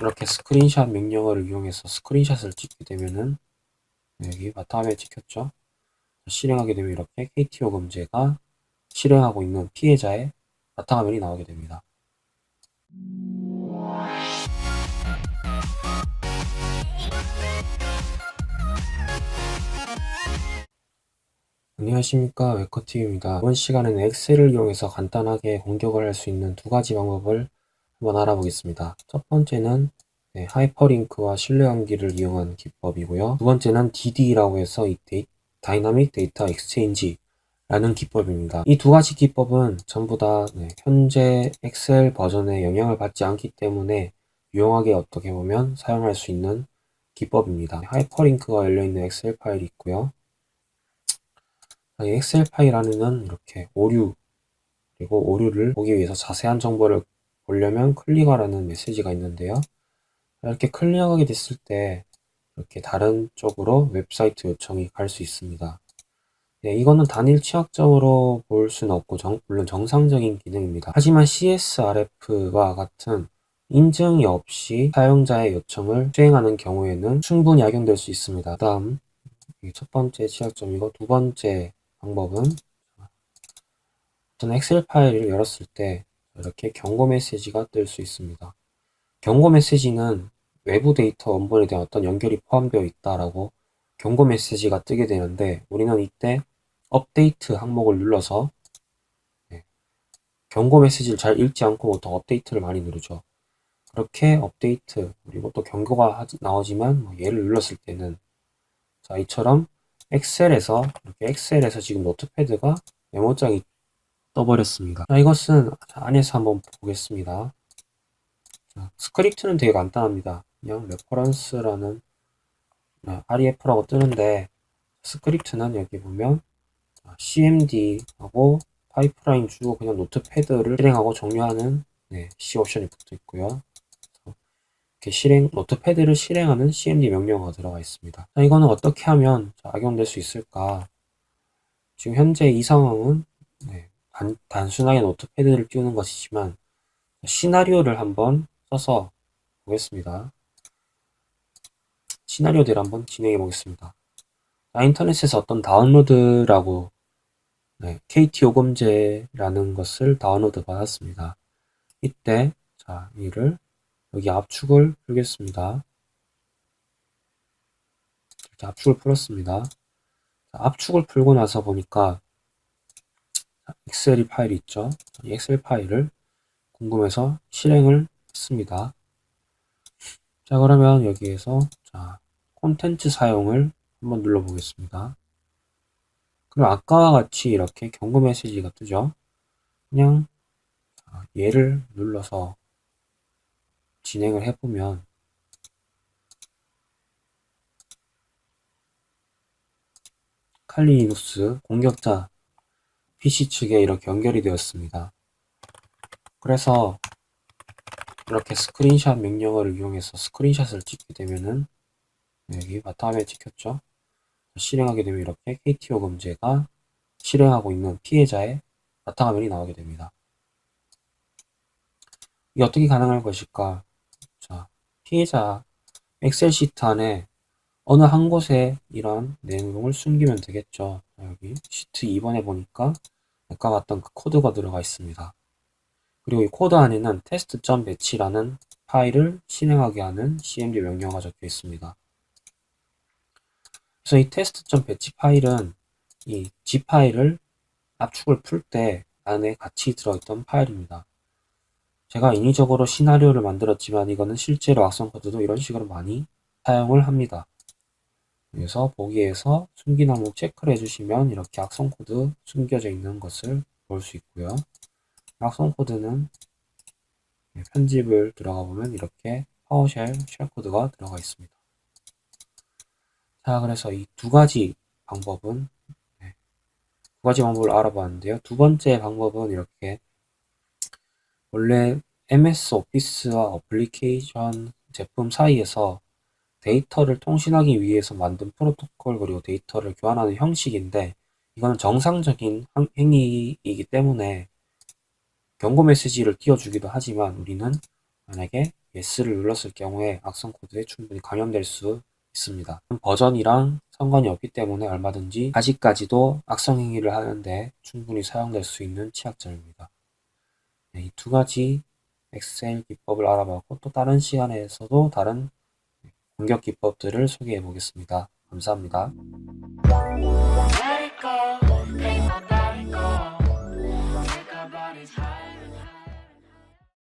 이렇게 스크린샷 명령어를 이용해서 스크린샷을 찍게 되면은 여기 바탕화면에 찍혔죠. 실행하게 되면 이렇게 KTO 검제가 실행하고 있는 피해자의 바탕화면이 나오게 됩니다. 안녕하십니까 웨커TV입니다. 이번 시간에는 엑셀을 이용해서 간단하게 공격을 할 수 있는 두 가지 방법을 한번 알아보겠습니다. 첫 번째는 네, 하이퍼링크와 신뢰관계를 이용한 기법이고요. 두 번째는 DD라고 해서 이 데이, 다이나믹 데이터 엑스체인지라는 기법입니다. 이 두 가지 기법은 전부 다 네, 현재 엑셀 버전에 영향을 받지 않기 때문에 유용하게 어떻게 보면 사용할 수 있는 기법입니다. 하이퍼링크가 열려있는 엑셀 파일이 있고요. 이 엑셀 파일 안에는 이렇게 오류 그리고 오류를 보기 위해서 자세한 정보를 보려면 클릭하라는 메시지가 있는데요. 이렇게 클릭하게 됐을 때 이렇게 다른 쪽으로 웹사이트 요청이 갈 수 있습니다. 네, 이거는 단일 취약점으로 볼 수는 없고 정, 물론 정상적인 기능입니다. 하지만 CSRF와 같은 인증이 없이 사용자의 요청을 수행하는 경우에는 충분히 악용될 수 있습니다. 다음 첫 번째 취약점이고 두 번째 방법은 저는 엑셀 파일을 열었을 때 이렇게 경고 메시지가 뜰 수 있습니다. 경고 메시지는 외부 데이터 원본에 대한 어떤 연결이 포함되어 있다라고 경고 메시지가 뜨게 되는데 우리는 이때 업데이트 항목을 눌러서 네, 경고 메시지를 잘 읽지 않고 보통 업데이트를 많이 누르죠. 그렇게 업데이트 그리고 또 경고가 나오지만 뭐 얘를 눌렀을 때는 자 이처럼 엑셀에서 이렇게 엑셀에서 지금 노트패드가 메모장이 떠버렸습니다. 자, 이것은 안에서 한번 보겠습니다. 자, 스크립트는 되게 간단합니다. 그냥 레퍼런스라는 REF라고 뜨는데 스크립트는 여기 보면 CMD하고 파이프라인 주고 그냥 노트패드를 실행하고 종료하는 네, C 옵션이 붙어 있고요. 이렇게 실행 노트패드를 실행하는 CMD 명령어가 들어가 있습니다. 자, 이거는 어떻게 하면 악용될 수 있을까? 지금 현재 이 상황은 네, 단, 단순하게 노트패드를 띄우는 것이지만 시나리오를 한번 써서 보겠습니다. 시나리오들을 한번 진행해 보겠습니다. 자, 인터넷에서 어떤 다운로드라고 네, KT 요금제라는 것을 다운로드 받았습니다. 이때 자 이를 여기 압축을 풀겠습니다. 이렇게 압축을 풀었습니다. 압축을 풀고 나서 보니까 엑셀 파일이 있죠. 이 엑셀 파일을 궁금해서 실행을 했습니다. 자 그러면 여기에서 자 콘텐츠 사용을 한번 눌러 보겠습니다. 그럼 아까와 같이 이렇게 경고 메시지가 뜨죠. 그냥 얘를 눌러서 진행을 해보면 칼리 리눅스 공격자 PC 측에 이렇게 연결이 되었습니다. 그래서 이렇게 스크린샷 명령어를 이용해서 스크린샷을 찍게 되면은 여기 바탕화면에 찍혔죠. 실행하게 되면 이렇게 KTO 검제가 실행하고 있는 피해자의 바탕화면이 나오게 됩니다. 이게 어떻게 가능할 것일까? 자, 피해자 엑셀 시트 안에 어느 한 곳에 이런 내용을 숨기면 되겠죠. 여기 시트 2번에 보니까 아까 봤던 그 코드가 들어가 있습니다. 그리고 이 코드 안에는 test.batch라는 파일을 실행하게 하는 cmd 명령어가 적혀 있습니다. 그래서 이 test.batch 파일은 이 g 파일을 압축을 풀 때 안에 같이 들어있던 파일입니다. 제가 인위적으로 시나리오를 만들었지만 이거는 실제로 악성 코드도 이런 식으로 많이 사용을 합니다. 그래서 보기에서 숨긴 항목 체크를 해주시면 이렇게 악성 코드 숨겨져 있는 것을 볼 수 있고요. 악성 코드는 편집을 들어가 보면 이렇게 파워쉘 쉘 코드가 들어가 있습니다. 자, 그래서 이 두 가지 방법은 네, 두 가지 방법을 알아봤는데요. 두 번째 방법은 이렇게 원래 MS 오피스와 어플리케이션 제품 사이에서 데이터를 통신하기 위해서 만든 프로토콜 그리고 데이터를 교환하는 형식인데 이거는 정상적인 행위이기 때문에 경고 메시지를 띄워주기도 하지만 우리는 만약에 yes를 눌렀을 경우에 악성 코드에 충분히 감염될 수 있습니다. 버전이랑 상관이 없기 때문에 얼마든지 아직까지도 악성 행위를 하는데 충분히 사용될 수 있는 취약점입니다. 네, 이두 가지 엑셀 기법을 알아봤고 또 다른 시간에서도 다른 공격 기법들을 소개해 보겠습니다. 감사합니다.